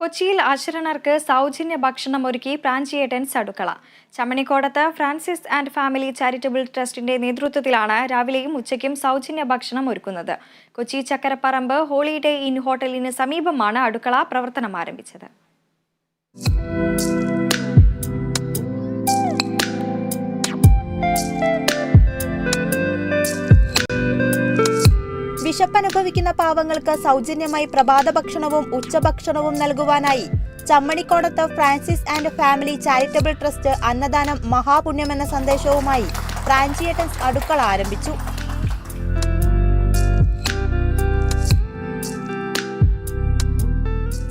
കൊച്ചിയിൽ അശരണർക്ക് സൗജന്യ ഭക്ഷണം ഒരുക്കി പ്രാഞ്ചിയേട്ടൻസ് അടുക്കള Chammanikodath Francis and family charitable ട്രസ്റ്റിന്റെ നേതൃത്വത്തിലാണ് രാവിലെയും ഉച്ചയ്ക്കും സൗജന്യ ഭക്ഷണം ഒരുക്കുന്നത്. കൊച്ചി ചക്കരപ്പറമ്പ് ഹോളിഡേ ഇൻ ഹോട്ടലിന് സമീപമാണ് അടുക്കള പ്രവർത്തനം ആരംഭിച്ചത്. വിശപ്പനുഭവിക്കുന്ന പാവങ്ങൾക്ക് സൗജന്യമായി പ്രഭാത ഭക്ഷണവും ഉച്ചഭക്ഷണവും നൽകുവാനായി Chammanikodath Francis and family charitable trust അന്നദാനം മഹാപുണ്യം എന്ന സന്ദേശവുമായി ഫ്രാൻസിയേട്ടൻസ് അടുക്കള ആരംഭിച്ചു.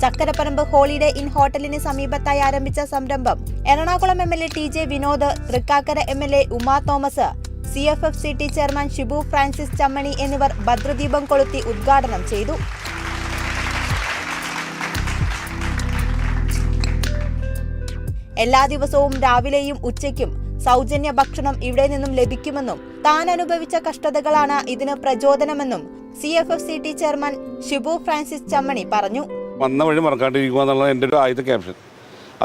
ചക്കരപ്പറമ്പ് ഹോളിഡേ ഇൻ ഹോട്ടലിന് സമീപത്തായി ആരംഭിച്ച സംരംഭം Ernakulam M L A T J Vinod Thrikkakara M L A Uma Thomas C F F C T chairman Shibu Francis Chammani എന്നിവർ ഭദ്രദീപം കൊളുത്തി ഉദ്ഘാടനം ചെയ്തു. എല്ലാ ദിവസവും രാവിലെയും ഉച്ചയ്ക്കും സൗജന്യ ഭക്ഷണം ഇവിടെ നിന്നും ലഭിക്കുമെന്നും താൻ അനുഭവിച്ച കഷ്ടതകളാണ് ഇതിന് പ്രചോദനമെന്നും C F F C T chairman Shibu Francis Chammani പറഞ്ഞു. വന്ന വഴി മറക്കാണ്ടിരിക്കുക എന്നുള്ളത് എന്റെ ഒരു ആദ്യത്തെ ക്യാപ്ഷൻ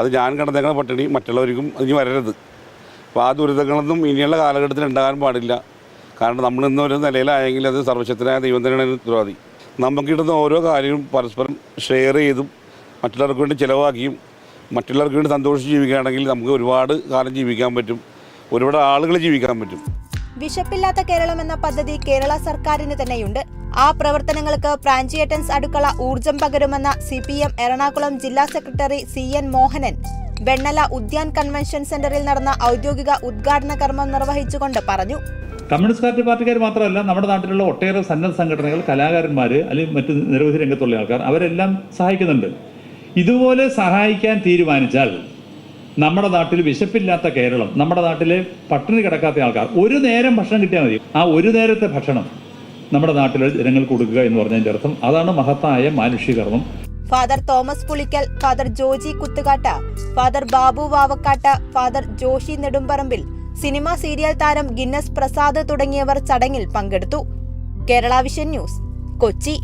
അത് ഞാൻ കടന്നേക്കുന്ന പട്ടിണി മറ്റുള്ളവർക്കും ഇനി വരരുത്. അപ്പോൾ ആ ദുരിതങ്ങളൊന്നും ഇനിയുള്ള കാലഘട്ടത്തിൽ ഉണ്ടാകാൻ പാടില്ല. കാരണം നമ്മൾ ഇന്നൊരു നിലയിലായെങ്കിൽ അത് സർവശക്തനായ ദൈവം തന്നെയാണ് ഉത്തരവാദി. നമുക്ക് കിട്ടുന്ന ഓരോ കാര്യവും പരസ്പരം ഷെയർ ചെയ്തും മറ്റുള്ളവർക്ക് വേണ്ടി ചിലവാക്കിയും മറ്റുള്ളവർക്ക് വേണ്ടി സന്തോഷിച്ച് ജീവിക്കുകയാണെങ്കിൽ നമുക്ക് ഒരുപാട് കാലം ജീവിക്കാൻ പറ്റും. ഒരുപാട് ആളുകൾ ജീവിക്കാൻ പറ്റും. വിശപ്പില്ലാത്ത കേരളം എന്ന പദ്ധതി കേരള സർക്കാരിന് തന്നെയുണ്ട്. ആ പ്രവർത്തനങ്ങൾക്ക് പ്രാഞ്ചിയേട്ടൻസ് അടുക്കള ഊർജം പകരുമെന്ന സി പി എം എറണാകുളം ജില്ലാ secretary C N Mohanan Vennala Udyan convention സെന്ററിൽ നടന്ന ഔദ്യോഗിക ഉദ്ഘാടന കർമ്മം നിർവഹിച്ചുകൊണ്ട് പറഞ്ഞു. കമ്മ്യൂണിസ്റ്റ് പാർട്ടി പാർട്ടിക്കാർ മാത്രമല്ല നമ്മുടെ നാട്ടിലുള്ള ഒട്ടേറെ സന്നദ്ധ സംഘടനകൾ കലാകാരന്മാർ അല്ലെങ്കിൽ മറ്റ് നിരവധി രംഗത്തുള്ള ആൾക്കാർ അവരെല്ലാം സഹായിക്കുന്നുണ്ട്. ഇതുപോലെ സഹായിക്കാൻ തീരുമാനിച്ചാൽ നമ്മുടെ നാട്ടിൽ വിശപ്പില്ലാത്ത കേരളം നമ്മുടെ നാട്ടിലെ പട്ടിണി കിടക്കാത്ത ആൾക്കാർ ഒരു നേരം ഭക്ഷണം കിട്ടിയാൽ മതി. ആ ഒരു നേരത്തെ ഭക്ഷണം നമ്മുടെ നാട്ടിലെ ജനങ്ങൾക്ക് കൊടുക്കുക എന്ന് പറഞ്ഞതിന്റെ അർത്ഥം അതാണ് മഹത്തായ മാനുഷികർമ്മം father Thomas Pulickal father Joji Kuthukatta father Babu Vavakatta father Joshy Nedumparambil cinema serial താരം ഗിന്നസ് പ്രസാദ് തുടങ്ങിയവർ ചടങ്ങിൽ പങ്കെടുത്തു. Kerala vision news Kochi.